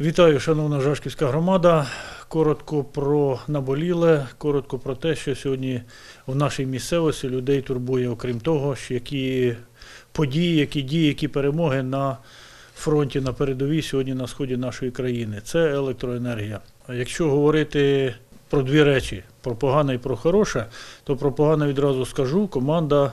Вітаю, шановна Жашківська громада. Коротко про наболіле, коротко про те, що сьогодні в нашій місцевості людей турбує, окрім того, що які події, які дії, які перемоги на фронті, на передовій сьогодні на сході нашої країни. Це електроенергія. Якщо говорити про дві речі: про погане і про хороше, то про погане відразу скажу. Команда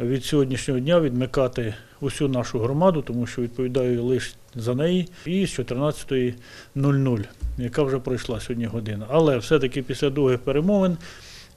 від сьогоднішнього дня відмикати усю нашу громаду, тому що відповідаю лише за неї, і з 14.00, яка вже пройшла сьогодні година. Але все-таки після довгих перемовин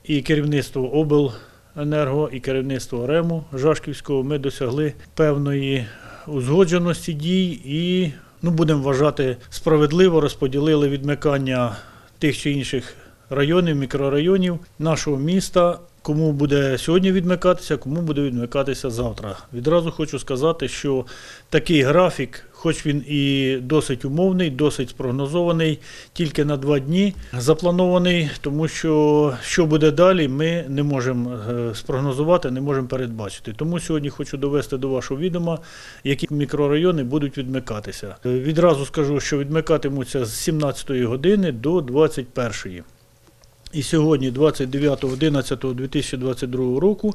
і керівництво обленерго, і керівництво РЕМу Жашківського ми досягли певної узгодженості дій і, ну, будемо вважати, справедливо розподілили відмикання тих чи інших районів, мікрорайонів нашого міста. Кому буде сьогодні відмикатися, кому буде відмикатися завтра. Відразу хочу сказати, що такий графік, хоч він і досить умовний, досить спрогнозований, тільки на два дні запланований, тому що що буде далі, ми не можемо е, спрогнозувати, не можемо передбачити. Тому сьогодні хочу довести до вашого відома, які мікрорайони будуть відмикатися. Е, Відразу скажу, що відмикатимуться з 17 години до 21. І сьогодні, 29.11.2022 року,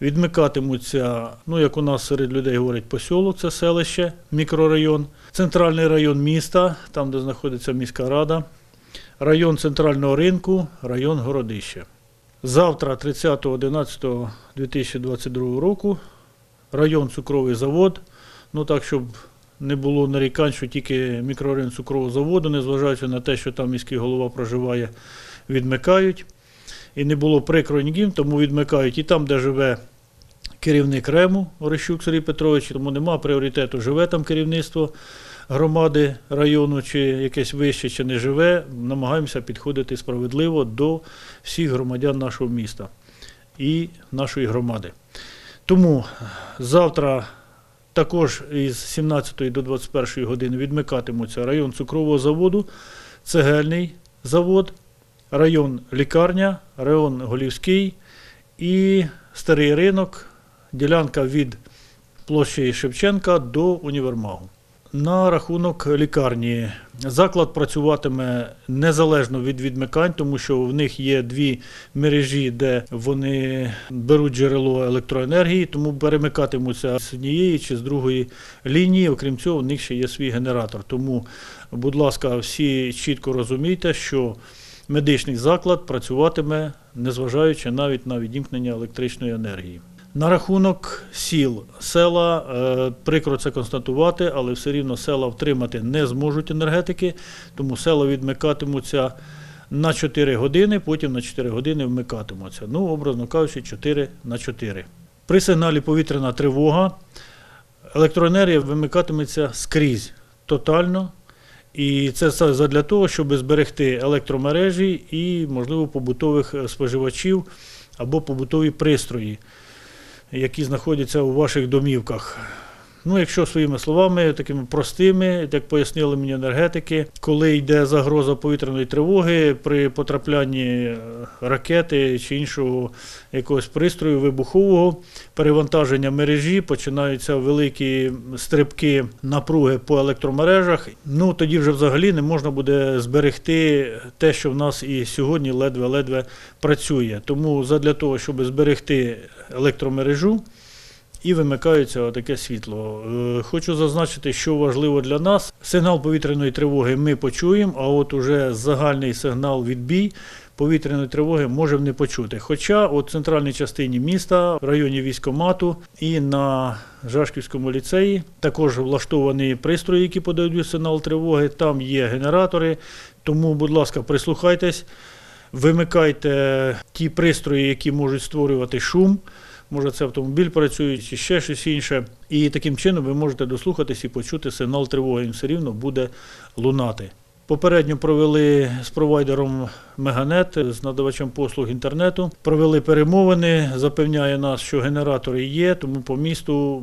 відмикатимуться, ну як у нас серед людей говорять, посілок, це селище, мікрорайон, центральний район міста, там де знаходиться міська рада, район центрального ринку, район Городище. Завтра, 30.11.2022 року, район цукровий завод. Ну так, щоб не було нарікань, що тільки мікрорайон цукрового заводу, незважаючи на те, що там міський голова проживає, відмикають. І не було прикро ніким, тому відмикають і там, де живе керівник Рему Орещук Сергій Петрович, тому нема пріоритету, живе там керівництво громади району, чи якесь вище, чи не живе. Намагаємося підходити справедливо до всіх громадян нашого міста і нашої громади. Тому завтра також із 17 до 21 години відмикатимуться район цукрового заводу, цегельний завод, район лікарня, район Голівський і старий ринок, ділянка від площі Шевченка до універмагу. На рахунок лікарні заклад працюватиме незалежно від відмикань, тому що в них є дві мережі, де вони беруть джерело електроенергії, тому перемикатимуться з однієї чи з другої лінії. Окрім цього, в них ще є свій генератор. Тому, будь ласка, всі чітко розумійте, що медичний заклад працюватиме, незважаючи навіть на відімкнення електричної енергії. На рахунок сіл, села, е, прикро це констатувати, але все рівно села втримати не зможуть енергетики, тому села відмикатимуться на 4 години, потім на 4 години вмикатимуться. Ну, образно кажучи, 4 на 4. При сигналі повітряна тривога електроенергія вимикатиметься скрізь тотально. І це все задля того, щоб зберегти електромережі і, можливо, побутових е, споживачів або побутові пристрої, які знаходяться у ваших домівках. Ну, якщо своїми словами, такими простими, як пояснили мені енергетики, коли йде загроза повітряної тривоги при потраплянні е, ракети чи іншого якогось пристрою вибухового перевантаження мережі, починаються великі стрибки напруги по електромережах. Ну тоді вже взагалі не можна буде зберегти те, що в нас і сьогодні ледве-ледве працює. Тому задля того, щоб зберегти електромережу, і вимикається таке світло. Е, Хочу зазначити, що важливо для нас. Сигнал повітряної тривоги ми почуємо, а от уже загальний сигнал відбій повітряної тривоги можемо не почути. Хоча у центральній частині міста, в районі військомату і на Жашківському ліцеї також влаштовані пристрої, які подають сигнал тривоги. Там є генератори. Тому, будь ласка, прислухайтесь, вимикайте ті пристрої, які можуть створювати шум. Може, це автомобіль працює чи ще щось інше. І таким чином ви можете дослухатись і почути сигнал тривоги. Він все рівно буде лунати. Попередньо провели з провайдером Меганет, з надавачем послуг інтернету. Провели перемовини, запевняє нас, що генератори є, тому по місту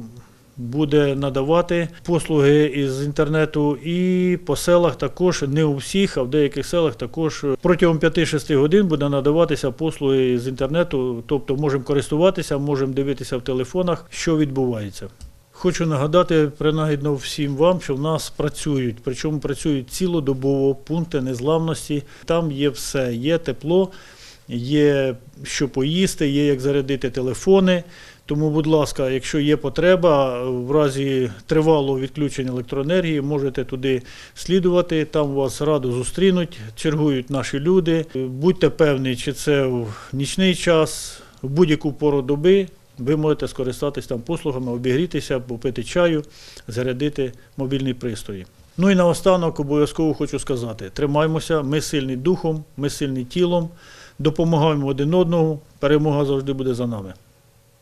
буде надавати послуги із інтернету. І по селах також не у всіх, а в деяких селах також протягом 5-6 годин буде надаватися послуги з інтернету. Тобто можемо користуватися, можемо дивитися в телефонах, що відбувається. Хочу нагадати принагідно всім вам, що в нас працюють, причому працюють цілодобово пункти незламності. Там є все, є тепло, є що поїсти, є як зарядити телефони. Тому, будь ласка, якщо є потреба, в разі тривалого відключення електроенергії, можете туди слідувати. Там вас радо зустрінуть, чергують наші люди. Будьте певні, чи це в нічний час, в будь-яку пору доби. Ви можете скористатися там послугами, обігрітися, попити чаю, зарядити мобільні пристрої. Ну і наостанок обов'язково хочу сказати: тримаймося, ми сильні духом, ми сильні тілом, допомагаємо один одному. Перемога завжди буде за нами.